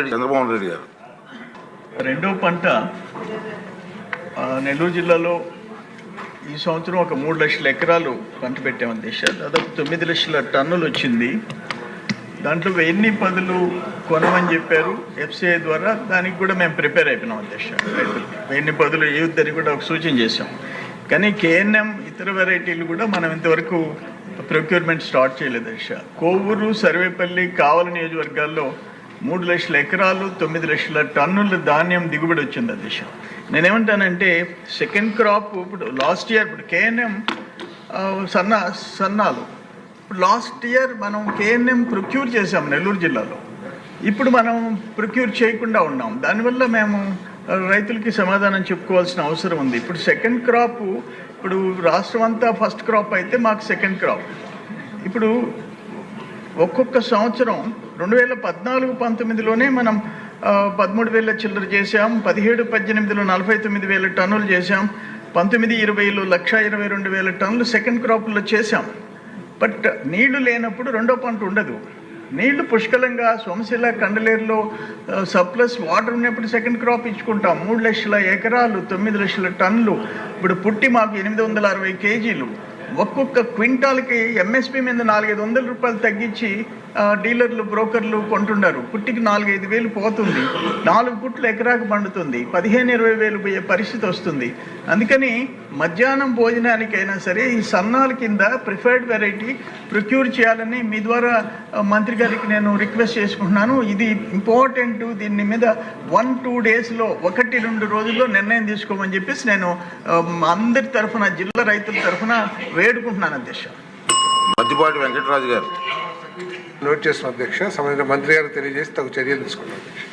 రెడ్డి చంద్రబాబు రెడ్డి గారు. రెండో పంట నెల్లూరు జిల్లాలో ఈ సంవత్సరం ఒక మూడు లక్షల ఎకరాలు పంట పెట్టాము దిశ దాదాపు తొమ్మిది లక్షల టన్నులు వచ్చింది. దాంట్లో ఎన్ని పదులు కొనమని చెప్పారు ఎఫ్సిఐ ద్వారా. దానికి కూడా మేము ప్రిపేర్ అయిపోయినాం అధ్యక్ష రైతులు పదులు ఏదని కూడా ఒక సూచన చేశాం. కానీ కేఎన్ఎం ఇతర వెరైటీలు కూడా మనం ఇంతవరకు ప్రొక్యూర్మెంట్ స్టార్ట్ చేయలేదు అధ్యక్ష కోవూరు సర్వేపల్లి కావల నియోజకవర్గాల్లో మూడు లక్షల ఎకరాలు తొమ్మిది లక్షల టన్నుల ధాన్యం దిగుబడి వచ్చింది ఆ దేశం. నేనేమంటానంటే సెకండ్ క్రాప్ ఇప్పుడు లాస్ట్ ఇయర్ ఇప్పుడు కేఎన్ఎం సన్న సన్నాలు. ఇప్పుడు లాస్ట్ ఇయర్ మనం కేఎన్ఎం ప్రొక్యూర్ చేసాం నెల్లూరు జిల్లాలో. ఇప్పుడు మనం ప్రొక్యూర్ చేయకుండా ఉన్నాం. దానివల్ల మేము రైతులకి సమాధానం చెప్పుకోవాల్సిన అవసరం ఉంది. ఇప్పుడు సెకండ్ క్రాప్ ఇప్పుడు రాష్ట్రం అంతా ఫస్ట్ క్రాప్ అయితే మాకు సెకండ్ క్రాప్ ఇప్పుడు ఒక్కొక్క సంవత్సరం రెండు వేల పద్నాలుగు పంతొమ్మిదిలోనే మనం పదమూడు వేల చిల్లర చేసాం పదిహేడు పద్దెనిమిదిలో నలభై తొమ్మిది వేల టన్నులు చేసాం పంతొమ్మిది ఇరవైలో లక్ష ఇరవై రెండు వేల టన్నులు సెకండ్ క్రాప్లో చేసాం బట్ నీళ్ళు లేనప్పుడు రెండో పంట ఉండదు. నీళ్ళు పుష్కలంగా సోమశిల కండలేరులో సప్లస్ వాటర్ ఉన్నప్పుడు సెకండ్ క్రాప్ ఇచ్చుకుంటాం. మూడు లక్షల ఎకరాలు తొమ్మిది లక్షల టన్నులు. ఇప్పుడు పుట్టి మాకు ఎనిమిది వందల అరవై కేజీలు. ఒక్కొక్క క్వింటాల్కి ఎంఎస్పి మీద నాలుగైదు వందల రూపాయలు తగ్గించి డీలర్లు బ్రోకర్లు కొంటున్నారు పుట్టికి నాలుగైదు వేలు పోతుంది. నాలుగు పుట్లు ఎకరాకు పండుతుంది. పదిహేను ఇరవై వేలు పోయే పరిస్థితి వస్తుంది. అందుకని మధ్యాహ్నం భోజనానికైనా సరే ఈ సన్నాల కింద ప్రిఫర్డ్ వెరైటీ ప్రొక్యూర్ చేయాలని మీ ద్వారా మంత్రి గారికి నేను రిక్వెస్ట్ చేసుకుంటున్నాను. ఇది ఇంపార్టెంట్. దీని మీద వన్ టూ డేస్లో ఒకటి రెండు రోజుల్లో నిర్ణయం తీసుకోమని చెప్పేసి నేను అందరి తరఫున జిల్లా రైతుల తరఫున వేడుకుంటున్నాను అధ్యక్ష మద్దిపాటి వెంకటరాజు గారు. నోట్ చేసిన అధ్యక్ష సంబంధించిన మంత్రి గారికి తెలియజేసి తగు చర్యలు తీసుకున్నాం అధ్యక్ష